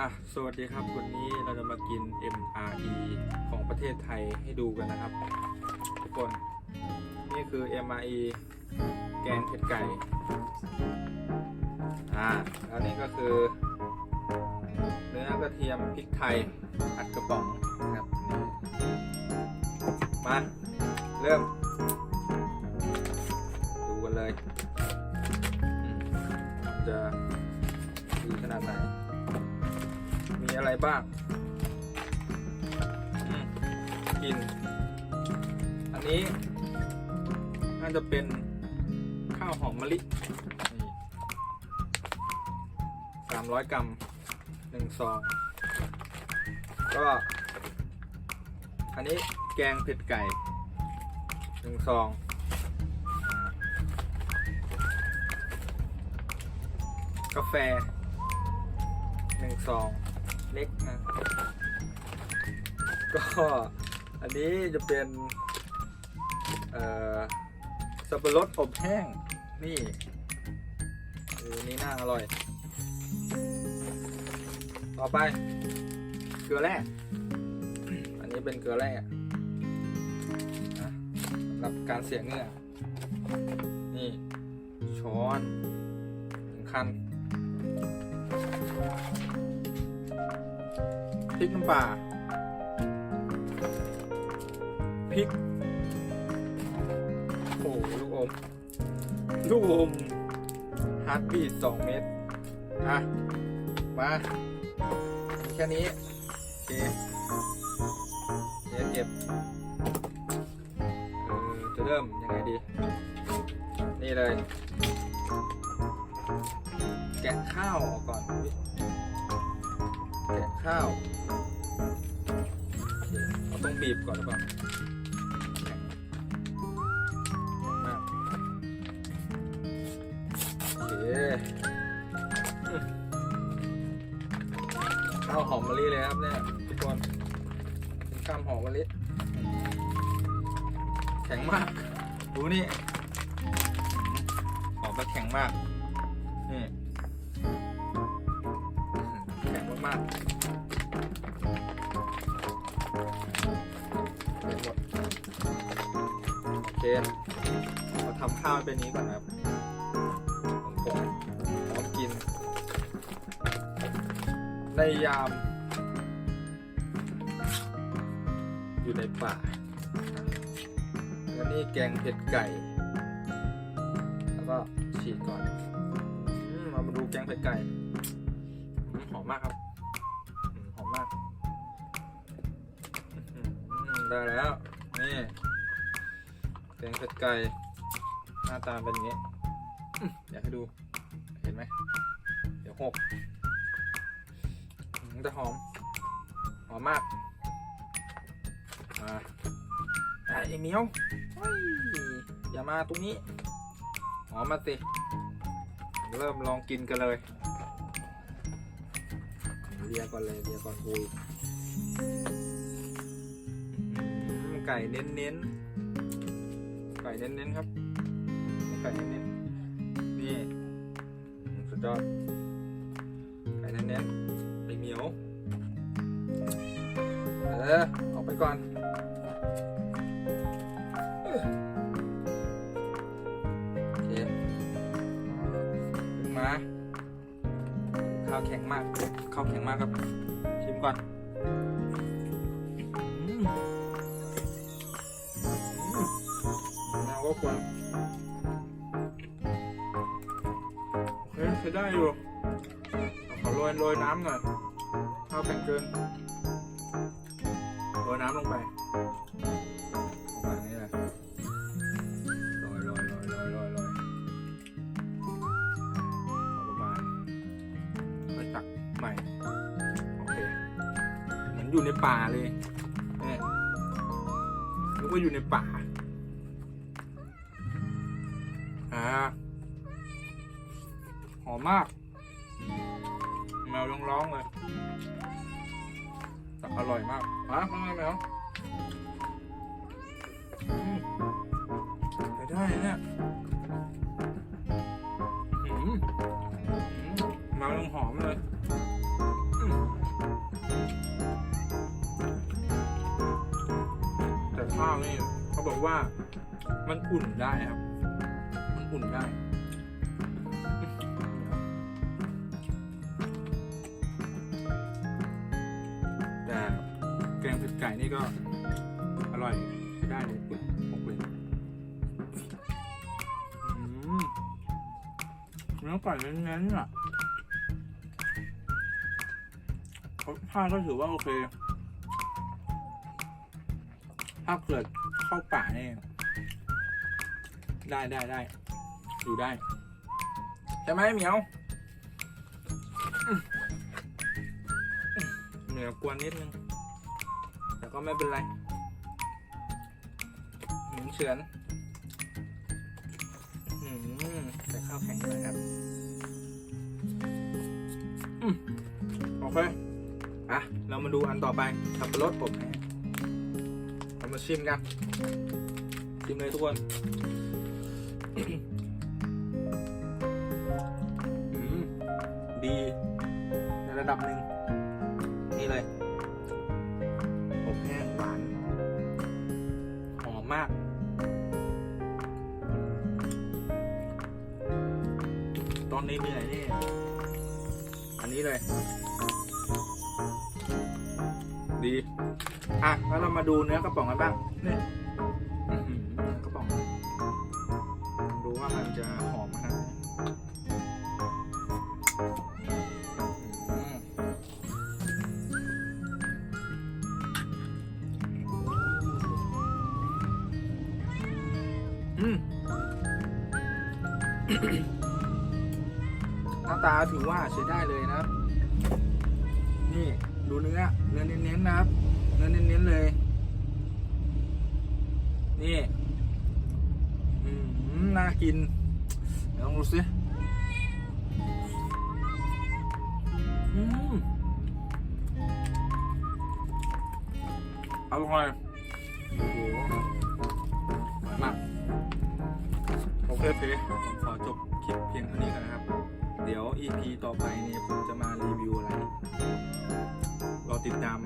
อะสวัสดีครับ วันนี้เราจะมากิน MRE ของประเทศไทยให้ดูกันนะครับ ทุกคน นี่คือ MRE แกงเผ็ดไก่ อ่า แล้วนี่ก็คือ เนื้อกระเทียมพริกไทยอัดกระป๋องนะครับ มา เริ่ม ดูกันเลย จะดีขนาดไหน อะไรบ้างกิน อันนี้น่าจะเป็นข้าวหอมมะลินี่สามร้อยกรัมหนึ่งซอง ก็ อันนี้แกงเผ็ดไก่หนึ่งซอง กาแฟหนึ่งซอง เล็กนะก็อันนี้จะเป็นสับปะรดอบแห้งนี่ออนี่น่าอร่อย ต่อไป เกลือแร่อันนี้เป็นเกลือแร่สำหรับการเสียเงื่อนี่ ช้อนหนึ่งคัน พริกน้ำปลาพริก โอ้ลูกอม ลูกอมฮาร์ดบีทสองเม็ดอะ มา แค่นี้ โอเคเดี๋ยวเก็บเออจะเริ่มยังไงดี นี่เลย แกะข้าวออกก่อน แกะข้าวโอเราต้องบีบก่อนหรือเปล่าแข็งมากโอเคอืมข้าวหอมมะลิเลยครับเนี่ยทุกคนข้าวหอมมะลิแข็งมาก ดูนี่หอมแล้วแข็งมากนี่ มากเป็นหมดโอเคเราทำข้าวเป็นนี้ก่อนครับผงพร้อมกิน ในยาม อยู่ในป่าแล้วนี่แกงเผ็ดไก่ แล้วก็ฉีดก่อนอมามาดูแกงเผ็ดไก่ หอมมากครับ ได้แล้ว นี่แกงเผ็ดไก่หน้าตาเป็นอย่างนี้ อยากให้ดู เห็นไหม เดี๋ยวหกอืมแต่หอม หอมมากมาไอ้เหมียวเฮ้ยอย่ามาตรงนี้ หอมมาสิ เริ่มลองกินกันเลยเลียก่อนเลยเลียก่อนคุย ก่เน้นเน้นไก่เน้นเน้นครับ ไก่เน้นเน้นนี่สุดยอดไก่เน้นเน้นไอเหมียว เออ ออกไปก่อนโอเคขึ้นมาข้าวแข็งมากข้าวแข็งมากครับชิมก่อน ควรโอเคใช้ได้อยู่ขอโรยโรยน้ำหน่อยข้าวแข็งเกินโรยน้ำลงไปประมาณนี้แหละโรยโรยโรยโรยโรยโรยเอาประมาณค่อยตักใหม่โอเคเหมือนอยู่ในป่าเลยเนี่ยนึกว่าอยู่ในป่า หอมมาก แมวร้องๆเลยแต่อร่อยมากมาลองไหมาแมวไปได้เนี่ยแมวยังหอมเลยแต่ข้าวนี่เขาบอกว่ามันอุ่นได้ครับ อุ่นได้แต่แกงเผ็ดไก่นี่ก็อร่อยได้เลยคุณหกเลยอืมเนื้อไก่เน้นๆอะรสชาติก็ถือว่าโอเค ถ้าเกิดเข้าป่าเนี่ยได้ได้ได้ อยู่ได้ ใช่ไหมเหมียวอืมเหนียวกวนนิดนึง แต่ก็ไม่เป็นไรหมุนเฉือนอืมใส่ข้าวแข็งเลยครับอืมโอเคอะเรามาดูอันต่อไปสับปะรดผมนะเรามาชิมกัน ชิมเลยทุกคน ดับหนึ่งนี่เลยอบแห้งหวานหอมมาก ตอนนี้เหนื่อยนี่ อันนี้เลย ดี อะ แล้วเรามาดูเนื้อกระป๋องกันบ้างนี่อื้อหือเนื้อกระป๋องดูว่ามันจะหอมขนาดไหน อืมหน้าตาถือว่าใช้ได้เลยนะครับ นี่ดูเนื้อ เนื้อเน้นๆนะครับ เนื้อเน้นๆเลย นี่ อืมน่ากินลองดูสิอืมอร่อย เคโอเคผมขอจบคลิปเพียงเท่านี้กันนะครับ เดี๋ยว EP ต่อไปเนี่ยผมจะมารีวิวอะไร รอติดตาม